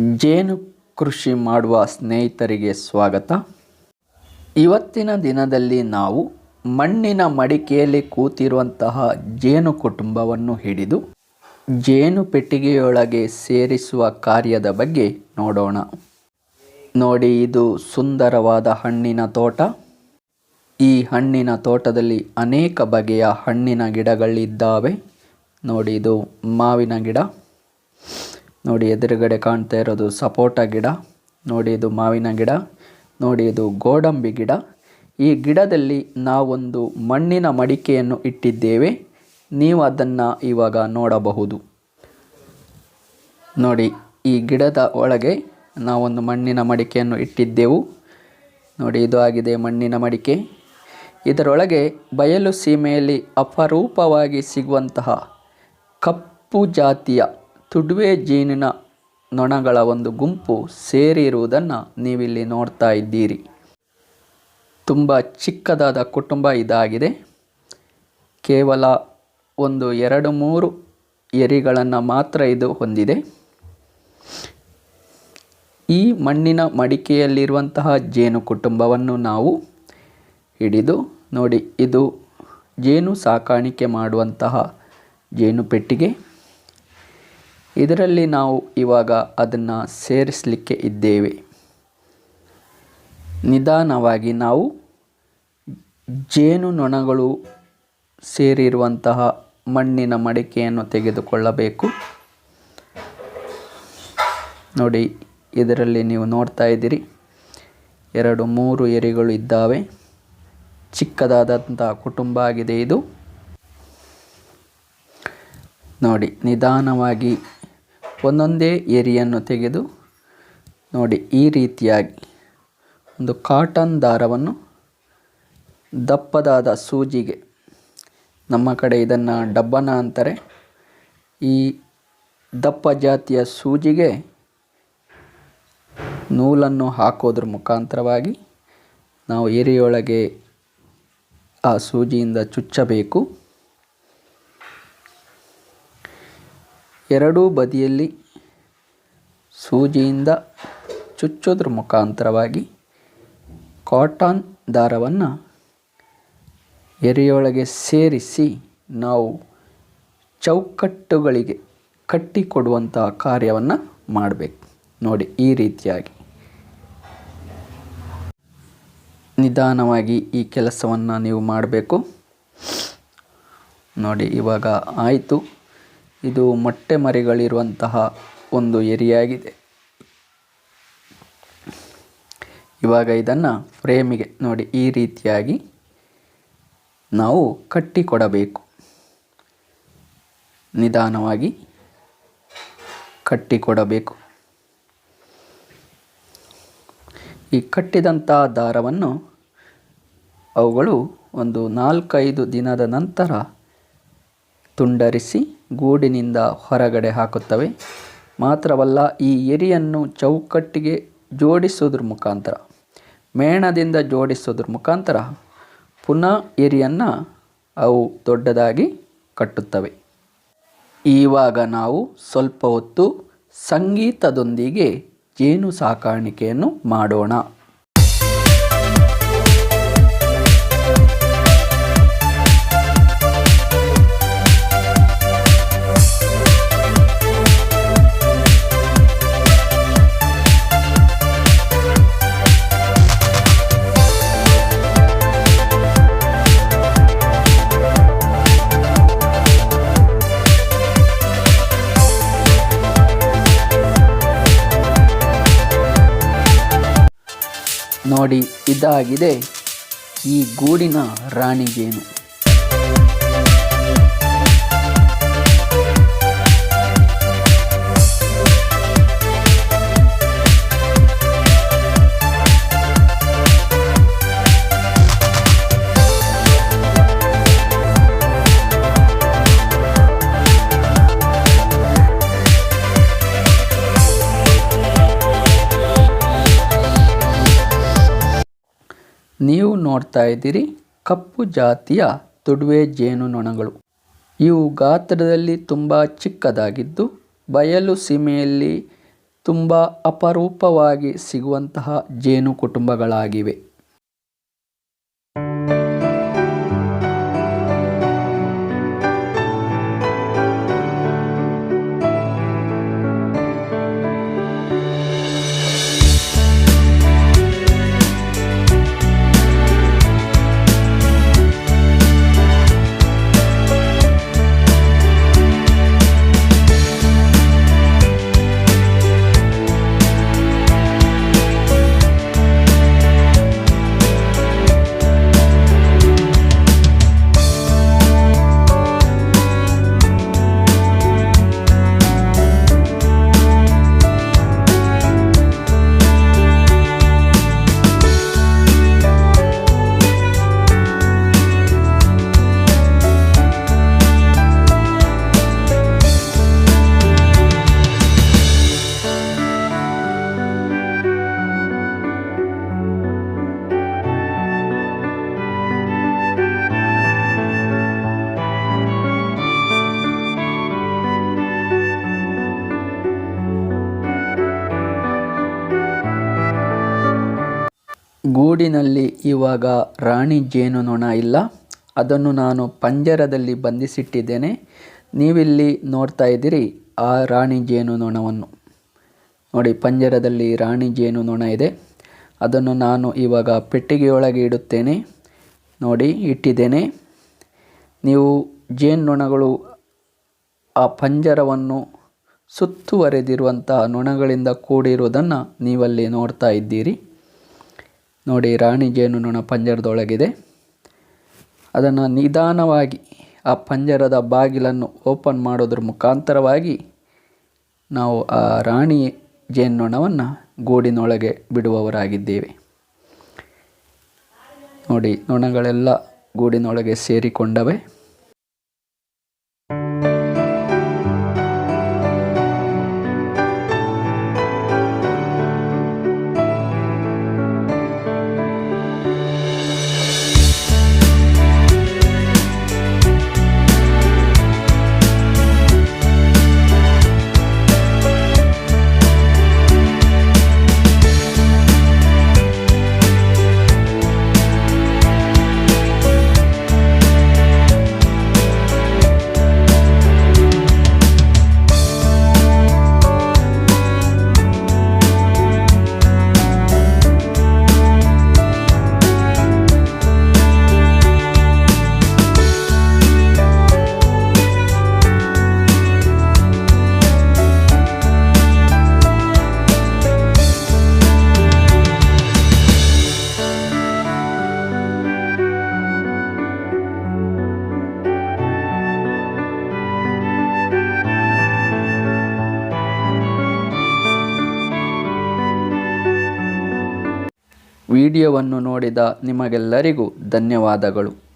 ಜೇನು ಕೃಷಿ ಮಾಡುವ ಸ್ನೇಹಿತರಿಗೆ ಸ್ವಾಗತ. ಇವತ್ತಿನ ದಿನದಲ್ಲಿ ನಾವು ಮಣ್ಣಿನ ಮಡಿಕೆಯಲ್ಲಿ ಕೂತಿರುವಂತಹ ಜೇನು ಕುಟುಂಬವನ್ನು ಹಿಡಿದು ಜೇನು ಪೆಟ್ಟಿಗೆಯೊಳಗೆ ಸೇರಿಸುವ ಕಾರ್ಯದ ಬಗ್ಗೆ ನೋಡೋಣ. ನೋಡಿ, ಇದು ಸುಂದರವಾದ ಹಣ್ಣಿನ ತೋಟ. ಈ ಹಣ್ಣಿನ ತೋಟದಲ್ಲಿ ಅನೇಕ ಬಗೆಯ ಹಣ್ಣಿನ ಗಿಡಗಳಿದ್ದಾವೆ. ನೋಡಿ, ಇದು ಮಾವಿನ ಗಿಡ. ನೋಡಿ ಎದುರುಗಡೆ ಕಾಣ್ತಾ ಇರೋದು ಸಪೋಟ ಗಿಡ, ನೋಡಿ ಇದು ಮಾವಿನ ಗಿಡ, ನೋಡಿ ಇದು ಗೋಡಂಬಿ ಗಿಡ. ಈ ಗಿಡದಲ್ಲಿ ನಾವೊಂದು ಮಣ್ಣಿನ ಮಡಿಕೆಯನ್ನು ಇಟ್ಟಿದ್ದೇವೆ. ನೀವು ಅದನ್ನು ಇವಾಗ ನೋಡಬಹುದು. ನೋಡಿ, ಈ ಗಿಡದ ಒಳಗೆ ನಾವೊಂದು ಮಣ್ಣಿನ ಮಡಿಕೆಯನ್ನು ಇಟ್ಟಿದ್ದೆವು. ನೋಡಿ, ಇದು ಆಗಿದೆ ಮಣ್ಣಿನ ಮಡಿಕೆ. ಇದರೊಳಗೆ ಬಯಲು ಸೀಮೆಯಲ್ಲಿ ಅಪರೂಪವಾಗಿ ಸಿಗುವಂತಹ ಕಪ್ಪು ಜಾತಿಯ ತುಡುವೆ ಜೇನಿನ ನೊಣಗಳ ಒಂದು ಗುಂಪು ಸೇರಿರುವುದನ್ನು ನೀವಿಲ್ಲಿ ನೋಡ್ತಾ ಇದ್ದೀರಿ. ತುಂಬ ಚಿಕ್ಕದಾದ ಕುಟುಂಬ ಇದಾಗಿದೆ. ಕೇವಲ ಒಂದು ಎರಡು ಮೂರು ಎರಿಗಳನ್ನು ಮಾತ್ರ ಇದು ಹೊಂದಿದೆ. ಈ ಮಣ್ಣಿನ ಮಡಿಕೆಯಲ್ಲಿರುವಂತಹ ಜೇನು ಕುಟುಂಬವನ್ನು ನಾವು ಹಿಡಿದು ನೋಡಿ, ಇದು ಜೇನು ಸಾಕಾಣಿಕೆ ಮಾಡುವಂತಹ ಜೇನು ಪೆಟ್ಟಿಗೆ. ಇದರಲ್ಲಿ ನಾವು ಇವಾಗ ಅದನ್ನು ಸೇರಿಸಲಿಕ್ಕೆ ಇದ್ದೇವೆ. ನಿಧಾನವಾಗಿ ನಾವು ಜೇನು ನೊಣಗಳು ಸೇರಿರುವಂತಹ ಮಣ್ಣಿನ ಮಡಿಕೆಯನ್ನು ತೆಗೆದುಕೊಳ್ಳಬೇಕು. ನೋಡಿ, ಇದರಲ್ಲಿ ನೀವು ನೋಡ್ತಾ ಇದ್ದೀರಿ. ಎರಡು, ಮೂರು ಎರಿಗಳು ಇದ್ದಾವೆ. ಚಿಕ್ಕದಾದಂಥ ಕುಟುಂಬ ಆಗಿದೆ ಇದು. ನೋಡಿ, ನಿಧಾನವಾಗಿ ಒಂದೊಂದೇ ಏರಿಯನ್ನು ತೆಗೆದು ನೋಡಿ ಈ ರೀತಿಯಾಗಿ ಒಂದು ಕಾಟನ್ ದಾರವನ್ನು ದಪ್ಪದಾದ ಸೂಜಿಗೆ ನಮ್ಮ ಕಡೆ ಇದನ್ನು ಡಬ್ಬನ ಅಂತಾರೆ. ಈ ದಪ್ಪ ಜಾತಿಯ ಸೂಜಿಗೆ ನೂಲನ್ನು ಹಾಕೋದ್ರ ಮುಖಾಂತರವಾಗಿ ನಾವು ಏರಿಯೊಳಗೆ ಆ ಸೂಜಿಯಿಂದ ಚುಚ್ಚಬೇಕು. ಎರಡೂ ಬದಿಯಲ್ಲಿ ಸೂಜಿಯಿಂದ ಚುಚ್ಚೋದ್ರ ಮುಖಾಂತರವಾಗಿ ಕಾಟನ್ ದಾರವನ್ನು ಎರೆಯೊಳಗೆ ಸೇರಿಸಿ ನಾವು ಚೌಕಟ್ಟುಗಳಿಗೆ ಕಟ್ಟಿಕೊಡುವಂತಹ ಕಾರ್ಯವನ್ನು ಮಾಡಬೇಕು. ನೋಡಿ ಈ ರೀತಿಯಾಗಿ. ನಿಧಾನವಾಗಿ ಈ ಕೆಲಸವನ್ನು ನೀವು ಮಾಡಬೇಕು. ನೋಡಿ ಇವಾಗ ಆಯಿತು. ಇದು ಮೊಟ್ಟೆ ಮರಿಗಳಿರುವಂತಹ ಒಂದು ಎರಿಯಾಗಿದೆ ಇವಾಗ ಇದನ್ನು ಫ್ರೇಮಿಗೆ ನೋಡಿ, ಈ ರೀತಿಯಾಗಿ ನಾವು ಕಟ್ಟಿಕೊಡಬೇಕು. ನಿಧಾನವಾಗಿ ಕಟ್ಟಿಕೊಡಬೇಕು. ಈ ಕಟ್ಟಿದಂಥ ದಾರವನ್ನು ಅವುಗಳು ಒಂದು ನಾಲ್ಕೈದು ದಿನದ ನಂತರ ತುಂಡರಿಸಿ ಗೂಡಿನಿಂದ ಹೊರಗಡೆ ಹಾಕುತ್ತವೆ. ಮಾತ್ರವಲ್ಲ, ಈ ಎರಿಯನ್ನು ಚೌಕಟ್ಟಿಗೆ ಜೋಡಿಸೋದ್ರ ಮುಖಾಂತರ, ಮೇಣದಿಂದ ಜೋಡಿಸೋದ್ರ ಮುಖಾಂತರ ಪುನಃ ಎರಿಯನ್ನು ಅವು ದೊಡ್ಡದಾಗಿ ಕಟ್ಟುತ್ತವೆ. ಈವಾಗ ನಾವು ಸ್ವಲ್ಪ ಹೊತ್ತು ಸಂಗೀತದೊಂದಿಗೆ ಜೇನು ಸಾಕಾಣಿಕೆಯನ್ನು ಮಾಡೋಣ. ನೋಡಿ ಇದಾಗಿದೆ. ಈ ಗೂಡಿನ ರಾಣಿ ನೀವು ನೋಡ್ತಾ ಇದ್ದೀರಿ ಕಪ್ಪು ಜಾತಿಯ ತುಡುವೆ ಜೇನುನೊಣಗಳು ಇವು ಗಾತ್ರದಲ್ಲಿ ತುಂಬ ಚಿಕ್ಕದಾಗಿದ್ದು, ಬಯಲು ಸೀಮೆಯಲ್ಲಿ ತುಂಬ ಅಪರೂಪವಾಗಿ ಸಿಗುವಂತಹ ಜೇನು ಕುಟುಂಬಗಳಾಗಿವೆ. ಗೂಡಿನಲ್ಲಿ ಇವಾಗ ರಾಣಿ ಜೇನುನೊಣ ಇಲ್ಲ. ಅದನ್ನು ನಾನು ಪಂಜರದಲ್ಲಿ ಬಂಧಿಸಿಟ್ಟಿದ್ದೇನೆ. ನೀವಿಲ್ಲಿ ನೋಡ್ತಾ ಇದ್ದೀರಿ ಆ ರಾಣಿ ಜೇನುನೊಣವನ್ನು. ನೋಡಿ, ಪಂಜರದಲ್ಲಿ ರಾಣಿ ಜೇನುನೊಣ ಇದೆ. ಅದನ್ನು ನಾನು ಇವಾಗ ಪೆಟ್ಟಿಗೆಯೊಳಗೆ ಇಡುತ್ತೇನೆ. ನೋಡಿ, ಇಟ್ಟಿದ್ದೇನೆ. ನೀವು ಜೇನುನೊಣಗಳು ಆ ಪಂಜರವನ್ನು ಸುತ್ತುವರೆದಿರುವಂತಹ ನೊಣಗಳಿಂದ ಕೂಡಿರುವುದನ್ನು ನೀವಲ್ಲಿ ನೋಡ್ತಾ ಇದ್ದೀರಿ. ನೋಡಿ ರಾಣಿ ಜೇನುನೊಣ ಪಂಜರದೊಳಗಿದೆ. ಅದನ್ನು ನಿಧಾನವಾಗಿ ಆ ಪಂಜರದ ಬಾಗಿಲನ್ನು ಓಪನ್ ಮಾಡೋದ್ರ ಮುಖಾಂತರವಾಗಿ ನಾವು ಆ ರಾಣಿ ಜೇನುನೊಣವನ್ನು ಗೂಡಿನೊಳಗೆ ಬಿಡುವವರಾಗಿದ್ದೇವೆ. ನೋಡಿ ನೊಣಗಳೆಲ್ಲ ಗೂಡಿನೊಳಗೆ ಸೇರಿಕೊಂಡವೆ. ವಿಡಿಯೋವನ್ನು ನೋಡಿದ ನಿಮಗೆಲ್ಲರಿಗೂ ಧನ್ಯವಾದಗಳು.